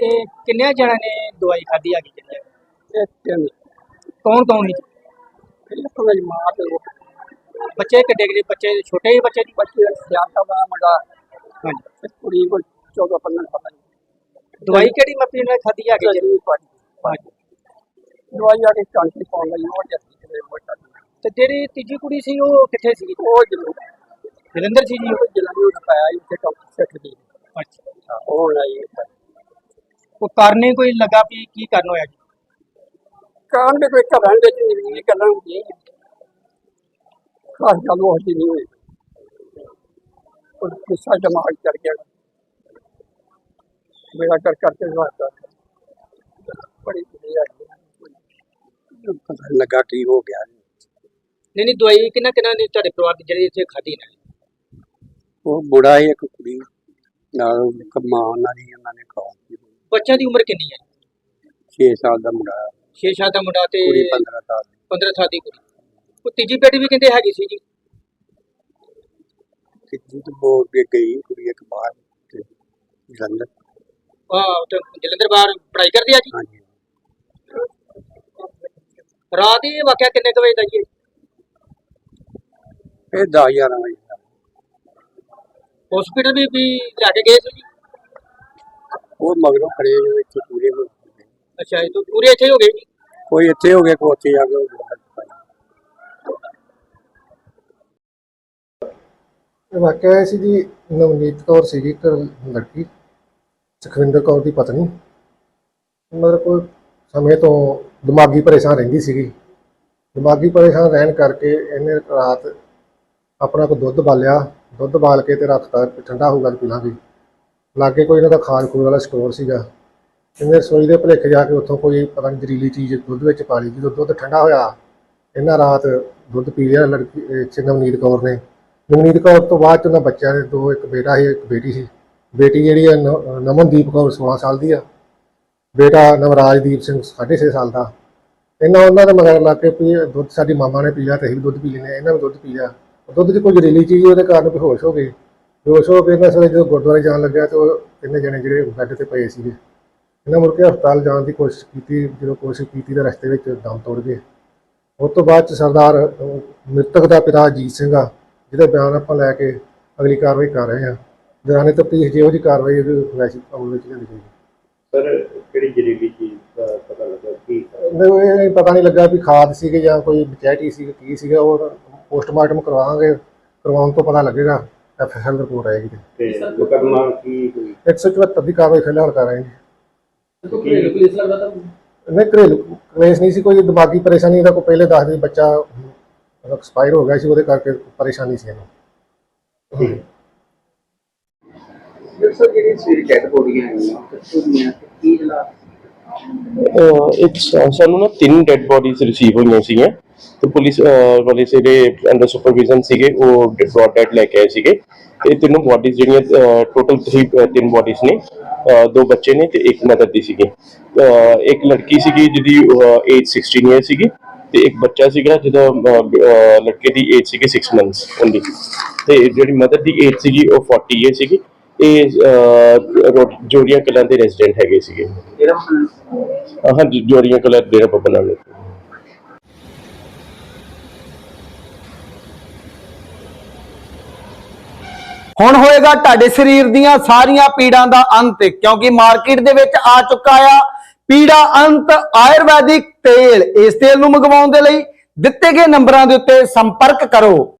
ਤੇ ਕਿੰਨੇ ਜਣਾਂ ਨੇ ਦਵਾਈ ਖਾਧੀ ਆ ਗਈ ਜਿੰਨੇ ਤਿੰਨ ਕੌਣ ਕੌਣ ਸੀ? ਇੱਕ ਮੇਰੀ ਮਾਂ ਤੇ ਉਹ। ਬੱਚੇ ਕਿੱਡੇ ਕਿੱਡੇ? ਬੱਚੇ ਛੋਟੇ ਹੀ ਬੱਚੇ ਜੀ ਬੱਚੇ ਸਿਆਸਾ ਦਾ ਮੁੰਡਾ। ਹਾਂਜੀ। ਤੇ ਕੁੜੀ ਕੋਲ 14 15 ਸਾਲਾਂ ਦੀ। ਦਵਾਈ ਕਿਹੜੀ ਮੱਪੀ ਨੇ ਖਾਧੀ ਆ ਗਈ ਜੀ ਜਿਹੜੀ ਪਾਣੀ ਦਵਾਈ ਆ ਕੇ ਚਾਂਟੀ ਪਾਉਣ ਲਈ ਉਹ ਜੱਤੀ ਕਿਤੇ ਮੋਟਾ ਤੇ ਜਿਹੜੀ ਤੀਜੀ ਕੁੜੀ ਸੀ ਉਹ ਕਿੱਥੇ ਸੀ? ਉਹ ਜਦੋਂ ਜਲੰਧਰ ਸੀ ਜੀ? ਉਹ ਜਦੋਂ ਨੂੰ ਪਾਇਆ ਇੱਥੇ ਡਾਕਟਰ ਸਿੱਖ ਦੀ ਅੱਛਾ। ਉਹ ਲਈ ਉਹ ਕਰਨੇ ਕੋਈ ਲੱਗਾ ਵੀ ਕੀ ਕਰਨ ਹੋਇਆ ਜੀ? ਕਾਂ ਦੇ ਕੋਈ ਘਰਾਂ ਵਿੱਚ ਨਹੀਂ ਗੱਲਾਂ ਹੁੰਦੀਆਂ ਹੀ। ਖਾਸ ਗੱਲ ਉਹ ਜਿਹੀ ਨਹੀਂ ਹੋਈ। ਉਹ ਗੁੱਸਾ ਦਿਮਾਗ ਚੜ ਗਿਆ। ਮੇਰਾ ਕਰ ਕਰਕੇ ਵਾਸਤਾ ਬੜੀ ਬੁਰੀ ਆ ਗਈ ਪਤਾ ਨੀ ਲੱਗਾ ਕੀ ਹੋ ਗਿਆ। ਨਹੀਂ ਨਹੀਂ ਦਵਾਈ ਕਿੰਨਾ ਕਿੰਨਾ ਨੇ ਤੁਹਾਡੇ ਪਰਿਵਾਰ ਦੀ ਜਿਹੜੀ ਇੱਥੇ ਖਾਧੀ ਨੇ ਉਹ ਬੁੜਾ ਹੀ ਇੱਕ ਕੁੜੀ ਨਾਲ ਇੱਕ ਮਾਂ ਉਹਨਾਂ ਦੀ ਉਹਨਾਂ ਨੇ ਖਾਈ ਬੱਚਿਆਂ ਦੀ ਉਮਰ ਕਿੰਨੀ ਹੈ? 6 ਸਾਲ ਦਾ ਮੁੰਡਾ 6 ਸਾਲ ਦਾ ਮੁੰਡਾ ਤੇ ਕੁੜੀ 15 ਸਾਲ ਦੀ। 15 ਸਾਲ ਦੀ ਕੁੜੀ। ਉਹ ਤੀਜੀ ਬੇਟੀ ਵੀ ਕਹਿੰਦੇ ਹੈਗੀ ਸੀ ਜੀ। ਤੇ ਜਿੱਦ ਬੋਲ ਕੇ ਗਈ ਕੁੜੀ ਇੱਕ ਬਾਹਰ ਤੇ ਜਲੰਧਰ। ਆਹ ਤੇ ਜਲੰਧਰ ਬਾਹਰ ਪੜ੍ਹਾਈ ਕਰਦੀ ਆ ਜੀ? ਹਾਂਜੀ। ਰਾਤ ਇਹ ਵਾਕਿਆ ਕਿੰਨੇ ਕੁ ਵਜੇ ਦਾ ਜੀ ਇਹ? ਇਹ 10 11 ਵਜੇ। ਹਸਪੀਟਲ ਵੀ ਵੀ ਲੈ ਕੇ ਗਏ ਸੀ ਜੀ? ਉਹ ਮਗਰੋਂ ਖੜੇ ਜੋ ਇੱਥੇ ਪੂਰੇ ਹੋ ਗਏ। ਅੱਛਾ ਇਹ ਤਾਂ ਪੂਰੇ ਇੱਥੇ ਹੀ ਗਏ ਜੀ? ਕੋਈ ਇੱਥੇ ਹੋ ਗਿਆ ਕੋਈ ਉੱਥੇ ਜਾ ਕੇ ਹੋ ਗਿਆ। ਇਹ ਵਾਕਿਆ ਸੀ ਜੀ ਨਵਨੀਤ ਕੌਰ ਸੀਗੀ ਇੱਕ ਲੜਕੀ ਸੁਖਵਿੰਦਰ ਕੌਰ ਦੀ ਪਤਨੀ। ਮਤਲਬ ਕੋਈ ਸਮੇਂ ਤੋਂ ਦਿਮਾਗੀ ਪਰੇਸ਼ਾਨ ਰਹਿੰਦੀ ਸੀਗੀ। ਦਿਮਾਗੀ ਪਰੇਸ਼ਾਨ ਰਹਿਣ ਕਰਕੇ ਇਹਨੇ ਰਾਤ ਆਪਣਾ ਕੋ ਦੁੱਧ ਬਾਲਿਆ ਦੁੱਧ ਬਾਲ ਕੇ ਤੇ ਰੱਖਤਾ ਵੀ ਠੰਡਾ ਹੋਊਗਾ ਤੇ ਪੀ ਲਾਗੇ ਕੋਈ ਇਹਨਾਂ ਦਾ ਖਾਣ ਖੂਣ ਵਾਲਾ ਸਟੋਰ ਸੀਗਾ। ਇਹਨੇ ਰਸੋਈ ਦੇ ਭੁਲੇਖੇ ਜਾ ਕੇ ਉੱਥੋਂ ਕੋਈ ਪਤਾ ਨਹੀਂ ਜ਼ਰੀਲੀ ਚੀਜ਼ ਦੁੱਧ ਵਿੱਚ ਪਾ ਲਈ, ਜਦੋਂ ਦੁੱਧ ਠੰਡਾ ਹੋਇਆ, ਇਹਨਾਂ ਰਾਤ ਦੁੱਧ ਪੀ ਲਿਆ ਲੜਕੀ, ਇਹ 'ਚ ਨਵਨੀਤ ਕੌਰ ਨੇ। ਨਵਨੀਤ ਕੌਰ ਤੋਂ ਬਾਅਦ 'ਚ ਉਹਨਾਂ ਬੱਚਿਆਂ ਦੇ ਦੋ, ਇੱਕ ਬੇਟਾ ਸੀ, ਇੱਕ ਬੇਟੀ ਸੀ। ਬੇਟੀ ਜਿਹੜੀ ਹੈ ਨ- ਨਮਨਦੀਪ ਕੌਰ 16 ਸਾਲ ਦੀ ਆ। ਬੇਟਾ ਨਵਰਾਜਦੀਪ ਸਿੰਘ 6.5 ਸਾਲ ਦਾ। ਇਹਨਾਂ ਉਹਨਾਂ ਦੇ ਮਗਰ ਲਾ ਕੇ ਵੀ ਦੁੱਧ ਸਾਡੀ ਮਾਮਾ ਨੇ ਪੀ ਲਿਆ, ਤੇ ਅਸੀਂ ਵੀ ਦੁੱਧ ਪੀ ਲੈਂਦੇ ਹਾਂ, ਇਹਨਾਂ ਵੀ ਦੁੱਧ ਪੀ ਲਿਆ। ਦੁੱਧ 'ਚ ਕੋਈ ਜ਼ਹਿਰੀਲੀ ਚੀਜ਼ ਉਹਦੇ ਕਾਰਨ ਬੇਹੋਸ਼ ਹੋ ਗਏ। ਬੇਹੋਸ਼ ਹੋ ਕੇ ਇਹਨਾਂ ਸਾਰੇ ਜਦੋਂ ਗੁਰਦੁਆਰੇ ਜਾਣ ਲੱਗਿਆ ਤੇ ਉਹ ਤਿੰਨੇ ਜਣੇ ਜਿਹੜੇ ਬੈੱਡ ਤੇ ਪਏ ਸੀਗੇ। ਇਹਨਾਂ ਮੁੜ ਕੇ ਹਸਪਤਾਲ ਜਾਣ ਦੀ ਕੋਸ਼ਿਸ਼ ਕੀਤੀ ਜਦੋਂ ਕੋਸ਼ਿਸ਼ ਕੀਤੀ ਤਾਂ ਰਸਤੇ ਵਿੱਚ ਦਮ ਤੋੜ ਗਏ। ਉਸ ਤੋਂ ਬਾਅਦ ਚ ਸਰਦਾਰ ਮ੍ਰਿਤਕ ਦਾ ਪਿਤਾ ਅਜੀਤ ਸਿੰਘ ਆ ਜਿਹਦੇ ਬਿਆਨ ਆਪਾਂ ਲੈ ਕੇ ਅਗਲੀ ਕਾਰਵਾਈ ਕਰ ਰਹੇ ਹਾਂ। ਦੌਰਾਨੇ ਤਫਤੀਸ਼ ਜਿਹੋ ਜੀ ਕਾਰਵਾਈ ਉਹਦੀ ਵੈਸੀ ਅਮਲ ਵਿੱਚ ਲਿਆਂਦੀ ਜਾਏਗੀ ਸਰ ਕਿਹੜੀ ਚੀਜ਼ ਦਾ ਪਤਾ ਲੱਗਾ? ਕੀ ਮੈਨੂੰ ਇਹ ਪਤਾ ਨਹੀਂ ਲੱਗਾ ਵੀ ਖਾਦ ਸੀਗੇ ਜਾਂ ਕੋਈ ਬਚੈਟੀ ਸੀ ਕੀ ਸੀਗਾ ਉਹ ਪੋਸਟਮਾਰਟਮ ਕਰਵਾਵਾਂਗੇ ਕਰਵਾਉਣ ਤੋਂ ਪਤਾ ਲੱਗੇਗਾ। ਐਫਐਸਐਲ ਰਿਪੋਰਟ ਆਏਗੀ ਤੇ ਤੇ ਮੁਕੱਦਮਾ ਕੀ ਹੋਈ 174 ਦੀ ਕਾਰਵਾਈ ਫਿਲਹਾਲ ਕਰ ਰਹੇ ਹਾਂ ਕੋਈ ਪੁਲਿਸ ਲੱਗਦਾ ਨਹੀਂ ਘਰੇਲੂ ਕਲੇਸ਼ ਨਹੀਂ ਸੀ ਕੋਈ ਦਿਮਾਗੀ ਪਰੇਸ਼ਾਨੀ ਇਹਦਾ ਕੋਈ ਪਹਿਲੇ ਦੱਸ ਦੇ ਬੱਚਾ ਐਕਸਪਾਇਰ ਹੋ ਗਿਆ ਸੀ ਉਹਦੇ ਕਰਕੇ ਪਰੇਸ਼ਾਨੀ ਸੀ ਇਹਨੂੰ। ਸਰ ਜਿਹੜੀ ਡੈਡ ਬੋਡੀਆਂ ਆਈਆਂ ਕਿੱਥੋਂ ਦੀਆਂ ਤੇ ਕੀ ਹਾਲਾਤ? ਇੱਕ ਸਾਨੂੰ ਨਾ ਤਿੰਨ ਡੈੱਡ ਬੋਡੀਜ਼ ਰਿਸੀਵ ਹੋਈਆਂ ਸੀਗੀਆਂ। ਤੇ ਪੁਲਿਸ ਵਾਲੇ ਜਿਹੜੇ ਅੰਡਰ ਸੁਪਰਵਿਜ਼ਨ ਸੀਗੇ, ਉਹ ਬ੍ਰੌਡ ਡੈਡ ਲੈ ਕੇ ਆਏ ਸੀਗੇ। ਇਹ ਤਿੰਨੋਂ ਬੋਡੀਜ਼ ਜਿਹੜੀਆਂ ਟੋਟਲ 3 ਤਿੰਨ ਬੋਡੀਜ਼ ਨੇ ਦੋ ਬੱਚੇ ਨੇ ਤੇ ਇੱਕ ਮਦਰ ਦੀ ਸੀਗੀ। ਇੱਕ ਲੜਕੀ ਸੀਗੀ ਜਿਹਦੀ ਏਜ 16 ਇਅਰ ਸੀਗੀ ਤੇ ਇੱਕ ਬੱਚਾ ਸੀਗਾ ਜਿਹਦਾ ਲੜਕੇ ਦੀ ਏਜ ਸੀਗੀ 6 ਮੰਥਸ ਓਨਲੀ ਤੇ ਜਿਹੜੀ ਮਦਰ ਦੀ ਏਜ ਸੀਗੀ ਉਹ 40 ਇਅਰ ਸੀਗੀ। ਇਹ ਜੋੜੀਆਂ ਕਲਾਂ ਦੇ ਰੈਜ਼ੀਡੈਂਟ ਹੈਗੇ ਸੀਗੇ। ਹਾਂ ਜੀ ਜੋੜੀਆਂ ਕਲਰ ਡੇਰਾ ਬਾਬਾ ਨਾਨਕ ਹੁਣ ਹੋਏਗਾ ਤੁਹਾਡੇ ਸਰੀਰ ਦੀਆਂ ਸਾਰੀਆਂ ਪੀੜਾਂ ਦਾ ਅੰਤ ਕਿਉਂਕਿ ਮਾਰਕੀਟ ਦੇ ਵਿੱਚ ਆ ਚੁੱਕਾ ਆ ਪੀੜਾ ਅੰਤ ਆਯੁਰਵੈਦਿਕ ਤੇਲ। ਇਸ ਤੇਲ ਨੂੰ ਮੰਗਵਾਉਣ ਦੇ ਲਈ ਦਿੱਤੇ ਗਏ ਨੰਬਰਾਂ ਦੇ ਉੱਤੇ ਸੰਪਰਕ ਕਰੋ।